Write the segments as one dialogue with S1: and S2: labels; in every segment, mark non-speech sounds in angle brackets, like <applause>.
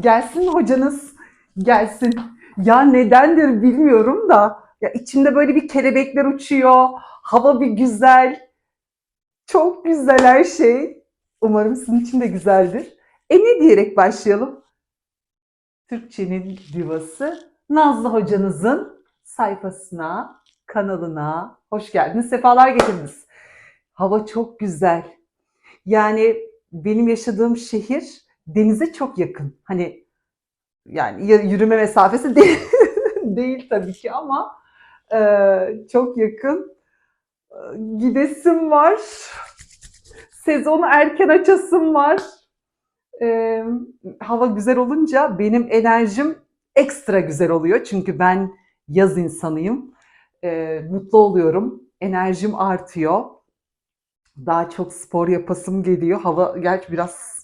S1: Gelsin hocanız. Gelsin. Ya nedendir bilmiyorum da. Ya içimde böyle bir kelebekler uçuyor. Hava bir güzel. Çok güzel her şey. Umarım sizin için de güzeldir. E ne diyerek başlayalım? Türkçenin divası Nazlı hocanızın sayfasına, kanalına hoş geldiniz. Sefalar getirdiniz. Hava çok güzel. Yani benim yaşadığım şehir denize çok yakın. Hani yani yürüme mesafesi değil, <laughs> değil tabii ki ama e, çok yakın. E, Gidesim var. Sezonu erken açasım var. E, hava güzel olunca benim enerjim ekstra güzel oluyor. Çünkü ben yaz insanıyım. E, mutlu oluyorum. Enerjim artıyor. Daha çok spor yapasım geliyor. Hava gerçi biraz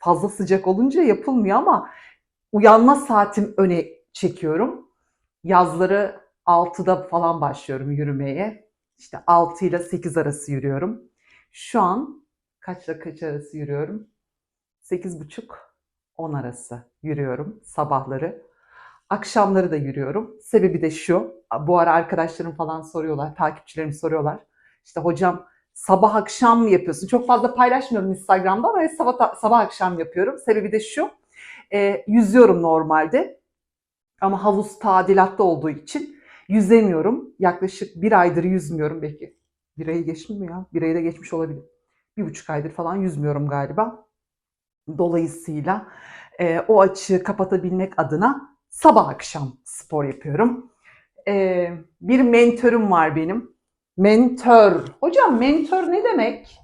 S1: fazla sıcak olunca yapılmıyor ama uyanma saatim öne çekiyorum. Yazları 6'da falan başlıyorum yürümeye. İşte 6 ile 8 arası yürüyorum. Şu an kaçla kaç arası yürüyorum? 8.30 10 arası yürüyorum sabahları. Akşamları da yürüyorum. Sebebi de şu. Bu ara arkadaşlarım falan soruyorlar, takipçilerim soruyorlar. İşte hocam sabah akşam mı yapıyorsun? Çok fazla paylaşmıyorum Instagram'da ama sabah, sabah akşam yapıyorum. Sebebi de şu. E, yüzüyorum normalde. Ama havuz tadilatta olduğu için yüzemiyorum. Yaklaşık bir aydır yüzmüyorum belki. Bir ayı geçti mi ya? Bir ayı da geçmiş olabilir. Bir buçuk aydır falan yüzmüyorum galiba. Dolayısıyla e, o açığı kapatabilmek adına sabah akşam spor yapıyorum. E, bir mentörüm var benim. Mentor. Hocam mentor ne demek?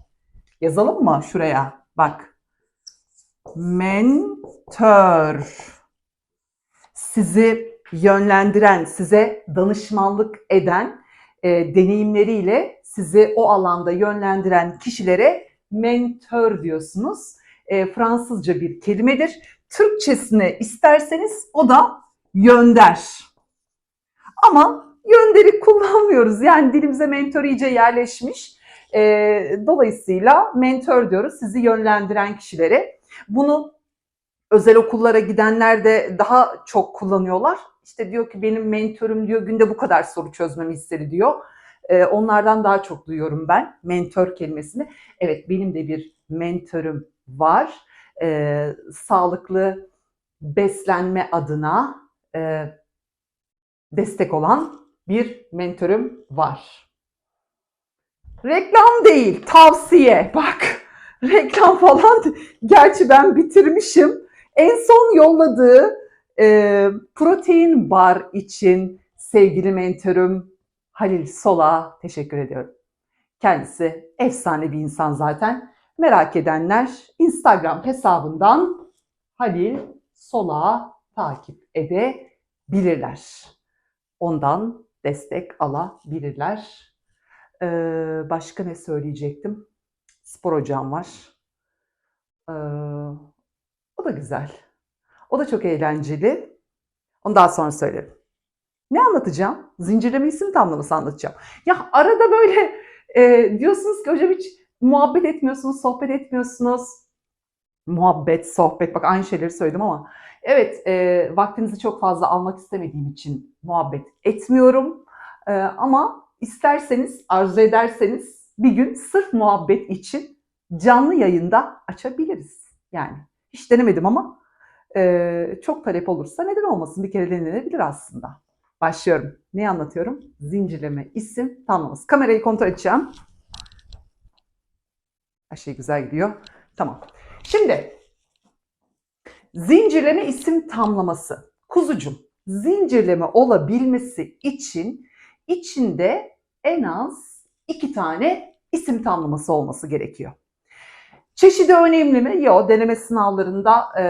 S1: Yazalım mı şuraya? Bak. Mentor. Sizi yönlendiren, size danışmanlık eden, e, deneyimleriyle sizi o alanda yönlendiren kişilere mentor diyorsunuz. E, Fransızca bir kelimedir. Türkçesini isterseniz o da yönder. Ama yönderi kullanmıyoruz. Yani dilimize mentor iyice yerleşmiş. E, dolayısıyla mentor diyoruz sizi yönlendiren kişilere. Bunu özel okullara gidenler de daha çok kullanıyorlar. İşte diyor ki benim mentorum diyor günde bu kadar soru çözmemi istedi diyor. E, onlardan daha çok duyuyorum ben mentor kelimesini. Evet benim de bir mentorum var. E, sağlıklı beslenme adına e, destek olan bir mentorum var. Reklam değil, tavsiye. Bak, <laughs> reklam falan. Gerçi ben bitirmişim. En son yolladığı e, protein bar için sevgili mentorum Halil Sola teşekkür ediyorum. Kendisi efsane bir insan zaten. Merak edenler Instagram hesabından Halil Sola takip edebilirler. Ondan destek alabilirler. Ee, başka ne söyleyecektim? Spor hocam var. Ee, o da güzel. O da çok eğlenceli. Onu daha sonra söylerim. Ne anlatacağım? Zincirleme isim tamlaması anlatacağım. Ya arada böyle e, diyorsunuz ki hocam hiç muhabbet etmiyorsunuz, sohbet etmiyorsunuz. Muhabbet, sohbet bak aynı şeyleri söyledim ama evet e, vaktinizi çok fazla almak istemediğim için muhabbet etmiyorum. E, ama isterseniz, arzu ederseniz bir gün sırf muhabbet için canlı yayında açabiliriz. Yani hiç denemedim ama e, çok talep olursa neden olmasın bir kere denenebilir aslında. Başlıyorum. Ne anlatıyorum? Zincirleme isim tamlaması. Kamerayı kontrol edeceğim. Her şey güzel gidiyor. Tamam. Şimdi zincirleme isim tamlaması. Kuzucum, zincirleme olabilmesi için içinde en az iki tane isim tamlaması olması gerekiyor. Çeşidi önemli mi? Yok. Deneme sınavlarında e,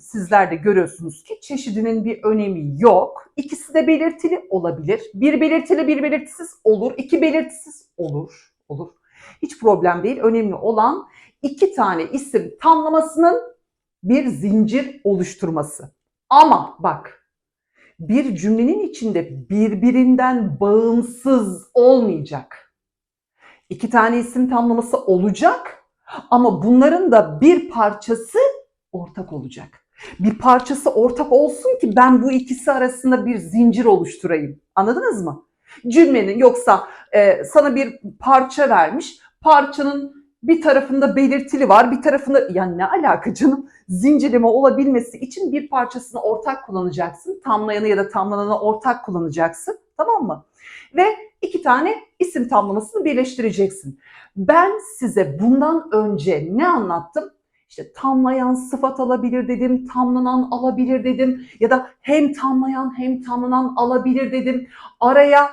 S1: sizler de görüyorsunuz ki çeşidinin bir önemi yok. İkisi de belirtili olabilir. Bir belirtili bir belirtisiz olur. İki belirtisiz olur. Olur. Hiç problem değil. Önemli olan iki tane isim tamlamasının bir zincir oluşturması. Ama bak bir cümlenin içinde birbirinden bağımsız olmayacak. İki tane isim tamlaması olacak ama bunların da bir parçası ortak olacak. Bir parçası ortak olsun ki ben bu ikisi arasında bir zincir oluşturayım. Anladınız mı? Cümlenin yoksa e, sana bir parça vermiş. Parçanın bir tarafında belirtili var, bir tarafında yani ne alaka canım? Zincirleme olabilmesi için bir parçasını ortak kullanacaksın. Tamlayanı ya da tamlananı ortak kullanacaksın. Tamam mı? Ve iki tane isim tamlamasını birleştireceksin. Ben size bundan önce ne anlattım? İşte tamlayan sıfat alabilir dedim, tamlanan alabilir dedim ya da hem tamlayan hem tamlanan alabilir dedim. Araya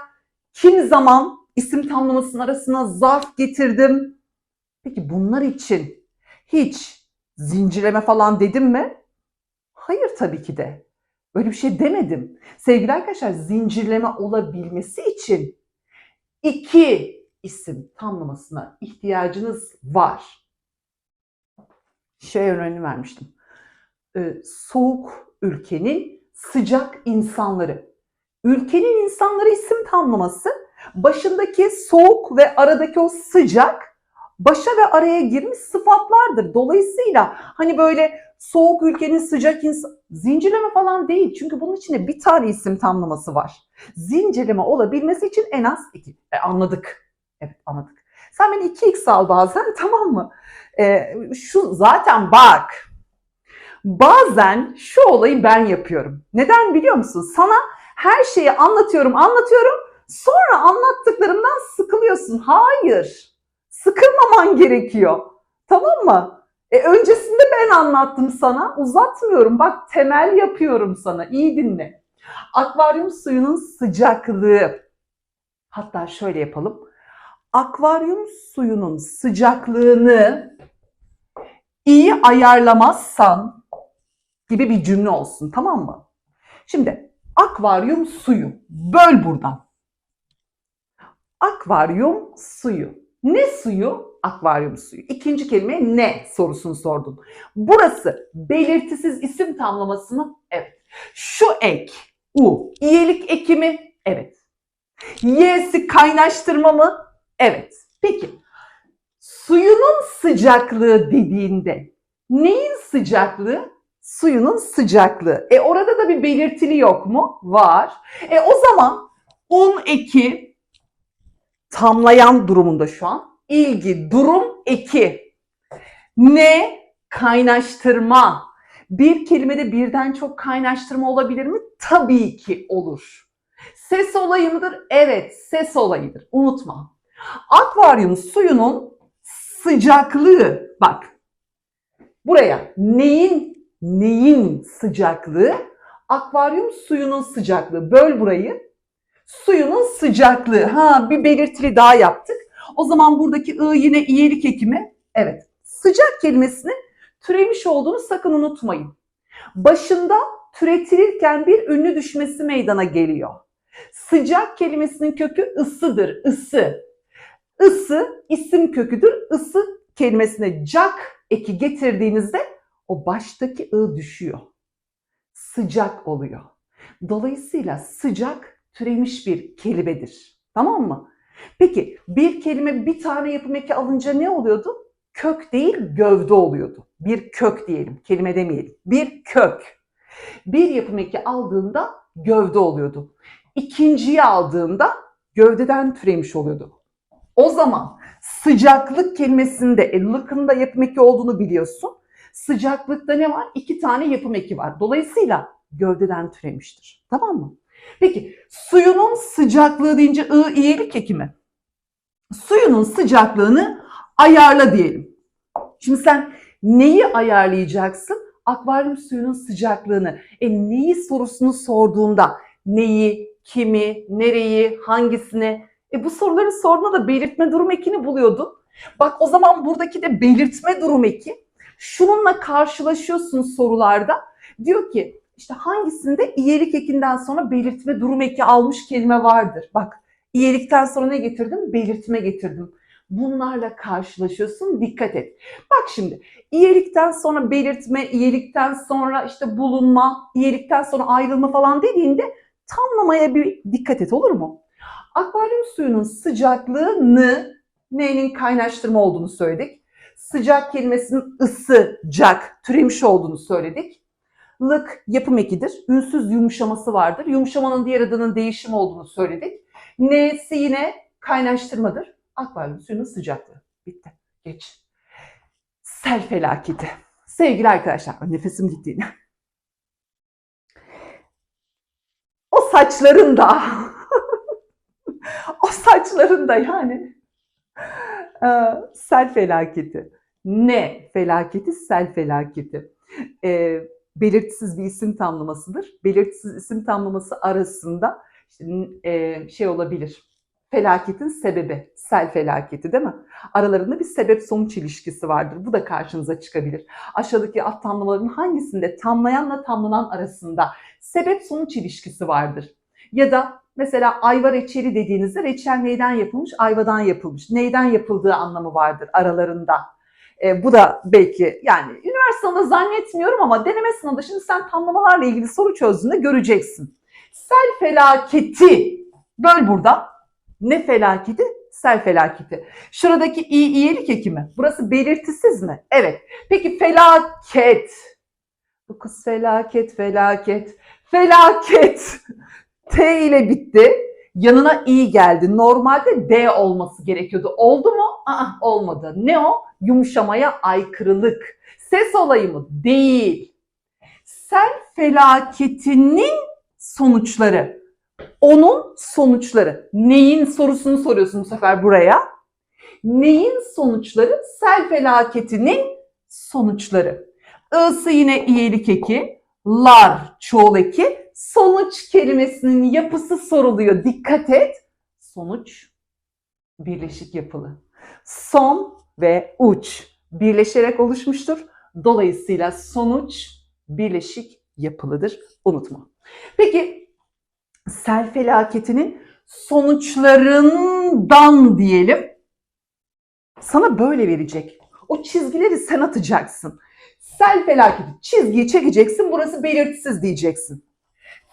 S1: kim zaman isim tamlamasının arasına zarf getirdim. Peki bunlar için hiç zincirleme falan dedim mi? Hayır tabii ki de. Böyle bir şey demedim. Sevgili arkadaşlar zincirleme olabilmesi için iki isim tamlamasına ihtiyacınız var. Şey örneğini vermiştim. Ee, soğuk ülkenin sıcak insanları. Ülkenin insanları isim tamlaması. Başındaki soğuk ve aradaki o sıcak başa ve araya girmiş sıfatlardır. Dolayısıyla hani böyle soğuk ülkenin sıcak insan zincirleme falan değil. Çünkü bunun içinde bir tane isim tamlaması var. Zincirleme olabilmesi için en az iki. E, anladık. Evet anladık. Sen beni 2x al bazen <laughs> tamam mı? E, şu zaten bak. Bazen şu olayı ben yapıyorum. Neden biliyor musun? Sana her şeyi anlatıyorum, anlatıyorum. Sonra anlattıklarımdan sıkılıyorsun. Hayır. Sıkılmaman gerekiyor. Tamam mı? E, öncesinde ben anlattım sana. Uzatmıyorum. Bak temel yapıyorum sana. İyi dinle. Akvaryum suyunun sıcaklığı. Hatta şöyle yapalım. Akvaryum suyunun sıcaklığını iyi ayarlamazsan gibi bir cümle olsun. Tamam mı? Şimdi akvaryum suyu. Böl buradan. Akvaryum suyu. Ne suyu? Akvaryum suyu. İkinci kelime ne sorusunu sordun. Burası belirtisiz isim tamlaması mı? Evet. Şu ek, u, iyelik eki mi? Evet. Y'si kaynaştırma mı? Evet. Peki. Suyunun sıcaklığı dediğinde neyin sıcaklığı? Suyunun sıcaklığı. E orada da bir belirtili yok mu? Var. E o zaman un eki tamlayan durumunda şu an. İlgi, durum eki. Ne? Kaynaştırma. Bir kelimede birden çok kaynaştırma olabilir mi? Tabii ki olur. Ses olayı mıdır? Evet, ses olayıdır. Unutma. Akvaryum suyunun sıcaklığı. Bak. Buraya neyin neyin sıcaklığı? Akvaryum suyunun sıcaklığı. Böl burayı. Suyunun sıcaklığı. Ha bir belirtili daha yaptık. O zaman buradaki ı yine iyelik ekimi. Evet. Sıcak kelimesinin türemiş olduğunu sakın unutmayın. Başında türetilirken bir ünlü düşmesi meydana geliyor. Sıcak kelimesinin kökü ısıdır, ısı. Isı isim köküdür. Isı kelimesine cak eki getirdiğinizde o baştaki ı düşüyor. Sıcak oluyor. Dolayısıyla sıcak türemiş bir kelimedir. Tamam mı? Peki bir kelime bir tane yapım eki alınca ne oluyordu? Kök değil gövde oluyordu. Bir kök diyelim, kelime demeyelim. Bir kök. Bir yapım eki aldığında gövde oluyordu. İkinciyi aldığında gövdeden türemiş oluyordu. O zaman sıcaklık kelimesinde e, lıkın da yapım eki olduğunu biliyorsun. Sıcaklıkta ne var? İki tane yapım eki var. Dolayısıyla gövdeden türemiştir. Tamam mı? Peki suyunun sıcaklığı deyince ı iyelik eki mi? Suyunun sıcaklığını ayarla diyelim. Şimdi sen neyi ayarlayacaksın? Akvaryum suyunun sıcaklığını. E neyi sorusunu sorduğunda neyi, kimi, nereyi, hangisini? E bu soruların sorduğunda da belirtme durum ekini buluyordun. Bak o zaman buradaki de belirtme durum eki. Şununla karşılaşıyorsun sorularda. Diyor ki işte hangisinde iyelik ekinden sonra belirtme durum eki almış kelime vardır. Bak iyelikten sonra ne getirdim? Belirtme getirdim. Bunlarla karşılaşıyorsun. Dikkat et. Bak şimdi iyelikten sonra belirtme, iyelikten sonra işte bulunma, iyelikten sonra ayrılma falan dediğinde tamlamaya bir dikkat et olur mu? Akvaryum suyunun sıcaklığını neyin kaynaştırma olduğunu söyledik. Sıcak kelimesinin ısıcak türemiş olduğunu söyledik. Lık yapım ekidir. Ünsüz yumuşaması vardır. Yumuşamanın diğer adının değişim olduğunu söyledik. N'si yine kaynaştırmadır. Akvaryum suyunun sıcaklığı. Bitti. Geç. Sel felaketi. Sevgili arkadaşlar, nefesim gitti yine. O saçların da, <laughs> o saçların da yani e, sel felaketi. Ne felaketi? Sel felaketi. E, belirtisiz bir isim tamlamasıdır. Belirtisiz isim tamlaması arasında işte, e, şey olabilir. Felaketin sebebi, sel felaketi değil mi? Aralarında bir sebep sonuç ilişkisi vardır. Bu da karşınıza çıkabilir. Aşağıdaki alt tamlamaların hangisinde tamlayanla tamlanan arasında sebep sonuç ilişkisi vardır? Ya da mesela ayva reçeli dediğinizde reçel neyden yapılmış? Ayvadan yapılmış. Neyden yapıldığı anlamı vardır aralarında. E, bu da belki yani üniversitede zannetmiyorum ama deneme sınavında şimdi sen tamlamalarla ilgili soru çözdüğünde göreceksin. Sel felaketi böl burada. Ne felaketi? Sel felaketi. Şuradaki i iyilik eki mi? Burası belirtisiz mi? Evet. Peki felaket. Bu kız felaket, felaket, felaket. T ile bitti. Yanına i geldi. Normalde D olması gerekiyordu. Oldu mu? Aa, olmadı. Ne o? Yumuşamaya aykırılık. Ses olayı mı? Değil. Sel felaketinin sonuçları. Onun sonuçları. Neyin sorusunu soruyorsun bu sefer buraya. Neyin sonuçları? Sel felaketinin sonuçları. I'sı yine iyilik eki. Lar çoğul eki. Sonuç kelimesinin yapısı soruluyor. Dikkat et. Sonuç birleşik yapılı. Son ve uç birleşerek oluşmuştur. Dolayısıyla sonuç birleşik yapılıdır. Unutma. Peki sel felaketinin sonuçlarından diyelim. Sana böyle verecek. O çizgileri sen atacaksın. Sel felaketi çizgiyi çekeceksin. Burası belirtisiz diyeceksin.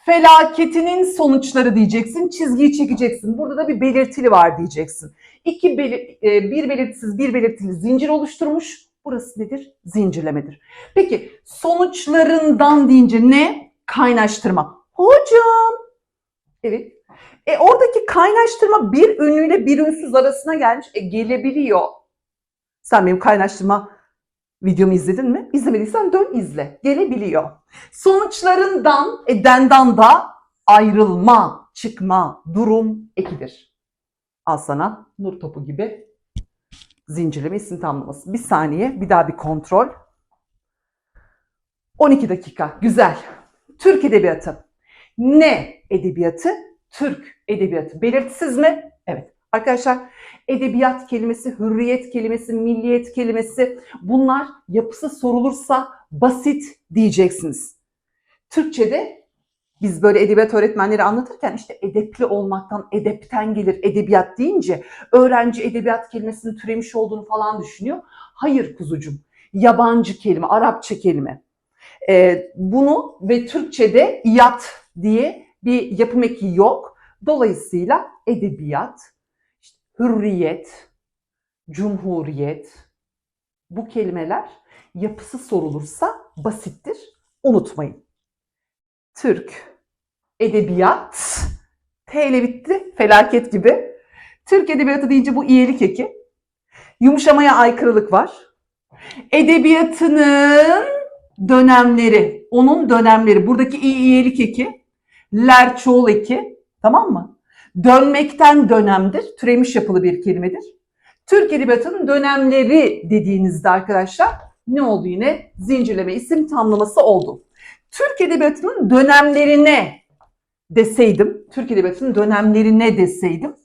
S1: Felaketinin sonuçları diyeceksin. Çizgiyi çekeceksin. Burada da bir belirtili var diyeceksin. İki belir, e, bir belirtisiz bir belirtili zincir oluşturmuş. Burası nedir? Zincirlemedir. Peki sonuçlarından deyince ne? Kaynaştırma. Hocam. Evet. E oradaki kaynaştırma bir ünlüyle bir ünsüz arasına gelmiş. E gelebiliyor. Sen benim kaynaştırma videomu izledin mi? İzlemediysen dön izle. Gelebiliyor. Sonuçlarından, edendan da ayrılma, çıkma, durum ekidir. Al nur topu gibi zincirleme isim tamlaması. Bir saniye, bir daha bir kontrol. 12 dakika, güzel. Türk Edebiyatı. Ne edebiyatı? Türk edebiyatı. Belirtisiz mi? Evet. Arkadaşlar edebiyat kelimesi, hürriyet kelimesi, milliyet kelimesi bunlar yapısı sorulursa basit diyeceksiniz. Türkçe'de biz böyle edebiyat öğretmenleri anlatırken işte edepli olmaktan, edepten gelir edebiyat deyince öğrenci edebiyat kelimesinin türemiş olduğunu falan düşünüyor. Hayır kuzucum, yabancı kelime, Arapça kelime. Ee, bunu ve Türkçe'de iyat diye bir yapım eki yok. Dolayısıyla edebiyat, işte hürriyet, cumhuriyet bu kelimeler yapısı sorulursa basittir. Unutmayın. Türk, edebiyat, T ile bitti, felaket gibi. Türk edebiyatı deyince bu iyilik eki. Yumuşamaya aykırılık var. Edebiyatının dönemleri, onun dönemleri. Buradaki iyi iyilik eki, ler çoğul eki, tamam mı? Dönmekten dönemdir, türemiş yapılı bir kelimedir. Türk edebiyatının dönemleri dediğinizde arkadaşlar ne oldu yine? Zincirleme isim tamlaması oldu. Türk edebiyatının dönemlerine deseydim, Türk edebiyatının dönemlerine deseydim,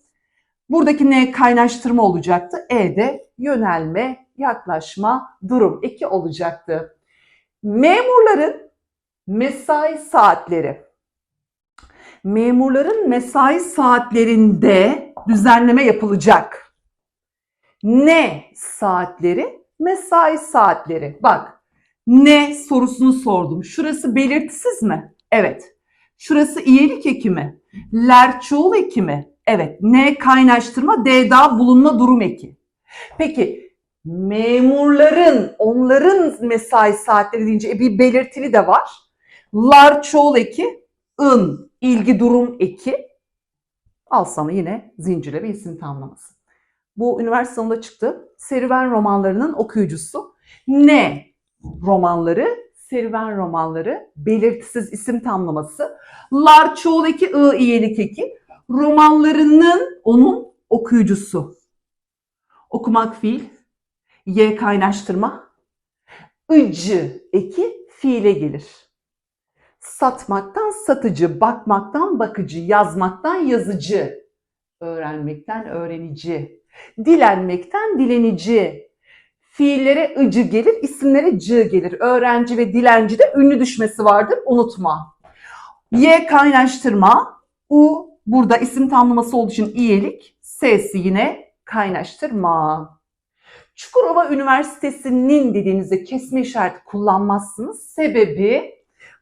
S1: buradaki ne kaynaştırma olacaktı, e de yönelme, yaklaşma, durum eki olacaktı. Memurların mesai saatleri. Memurların mesai saatlerinde düzenleme yapılacak. Ne saatleri? Mesai saatleri. Bak ne sorusunu sordum. Şurası belirtisiz mi? Evet. Şurası iyilik eki mi? Ler çoğul eki mi? Evet. Ne kaynaştırma? D daha bulunma durum eki. Peki memurların, onların mesai saatleri deyince e, bir belirtili de var. Lar eki, ın ilgi durum eki. Al sana yine zincirleme isim tamlaması. Bu üniversite sonunda çıktı. Serüven romanlarının okuyucusu. Ne romanları? Serüven romanları. Belirtisiz isim tamlaması. Lar çoğul eki, ı iyelik eki. Romanlarının onun okuyucusu. Okumak fiil. Y kaynaştırma. Icı eki fiile gelir. Satmaktan satıcı, bakmaktan bakıcı, yazmaktan yazıcı, öğrenmekten öğrenici, dilenmekten dilenici. Fiillere ıcı gelir, isimlere cı gelir. Öğrenci ve dilenci de ünlü düşmesi vardır, unutma. Y kaynaştırma, U burada isim tamlaması olduğu için iyelik, S'si yine kaynaştırma. Çukurova Üniversitesi'nin dediğinizde kesme işareti kullanmazsınız. Sebebi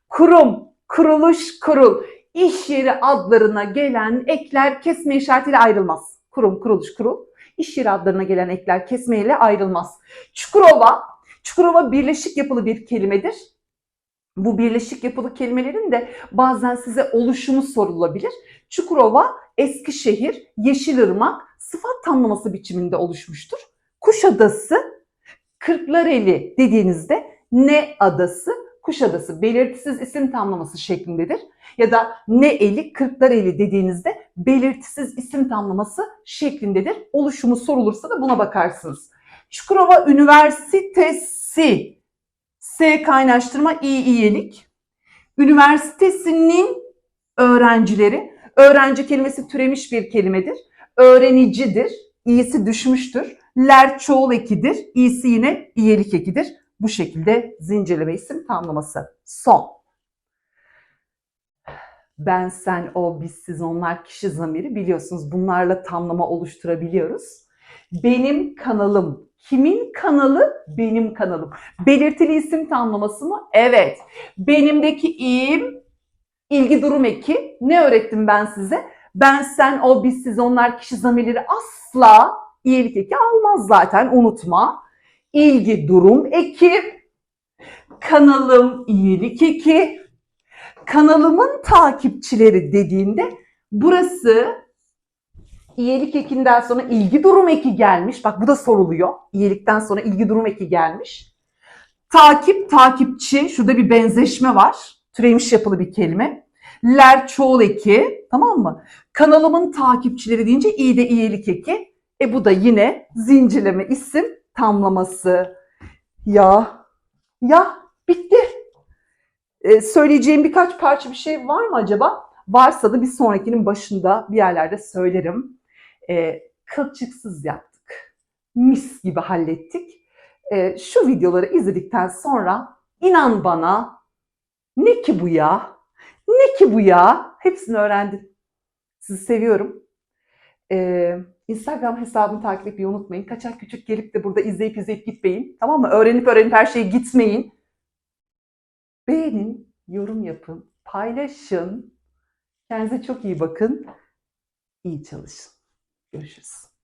S1: kurum, kuruluş, kurul, iş yeri adlarına gelen ekler kesme işaretiyle ayrılmaz. Kurum, kuruluş, kurul, iş yeri adlarına gelen ekler kesmeyle ayrılmaz. Çukurova, Çukurova birleşik yapılı bir kelimedir. Bu birleşik yapılı kelimelerin de bazen size oluşumu sorulabilir. Çukurova, Eskişehir, Yeşilırmak sıfat tamlaması biçiminde oluşmuştur. Kuşadası, Kırklareli dediğinizde ne adası, Kuşadası belirtisiz isim tamlaması şeklindedir. Ya da ne eli, Kırklareli dediğinizde belirtisiz isim tamlaması şeklindedir. Oluşumu sorulursa da buna bakarsınız. Çukurova Üniversitesi, S kaynaştırma İ iyilik. Üniversitesinin öğrencileri, öğrenci kelimesi türemiş bir kelimedir. Öğrenicidir, i'si düşmüştür. Ler çoğul ekidir, i'si yine iyilik ekidir. Bu şekilde zincirleme isim tamlaması. Son. Ben, sen, o, biz, siz, onlar, kişi zamiri biliyorsunuz bunlarla tamlama oluşturabiliyoruz. Benim kanalım. Kimin kanalı? Benim kanalım. Belirtili isim tamlaması mı? Evet. Benimdeki i'im ilgi durum eki. Ne öğrettim ben size? Ben, sen, o, biz, siz, onlar, kişi zamirleri asla iyilik eki almaz zaten unutma. İlgi durum eki. Kanalım iyilik eki. Kanalımın takipçileri dediğinde burası iyilik ekinden sonra ilgi durum eki gelmiş. Bak bu da soruluyor. İyilikten sonra ilgi durum eki gelmiş. Takip, takipçi. Şurada bir benzeşme var. Türemiş yapılı bir kelime. Ler çoğul eki. Tamam mı? Kanalımın takipçileri deyince iyi de iyilik eki. E bu da yine zincirleme isim tamlaması. Ya, ya bitti. Ee, söyleyeceğim birkaç parça bir şey var mı acaba? Varsa da bir sonrakinin başında bir yerlerde söylerim. Ee, kılçıksız yaptık. Mis gibi hallettik. Ee, şu videoları izledikten sonra inan bana ne ki bu ya? Ne ki bu ya? Hepsini öğrendin. Sizi seviyorum. Ee, Instagram hesabımı takip etmeyi unutmayın. Kaçak küçük gelip de burada izleyip izleyip gitmeyin. Tamam mı? Öğrenip öğrenip her şeye gitmeyin. Beğenin, yorum yapın, paylaşın. Kendinize çok iyi bakın. İyi çalışın. Görüşürüz.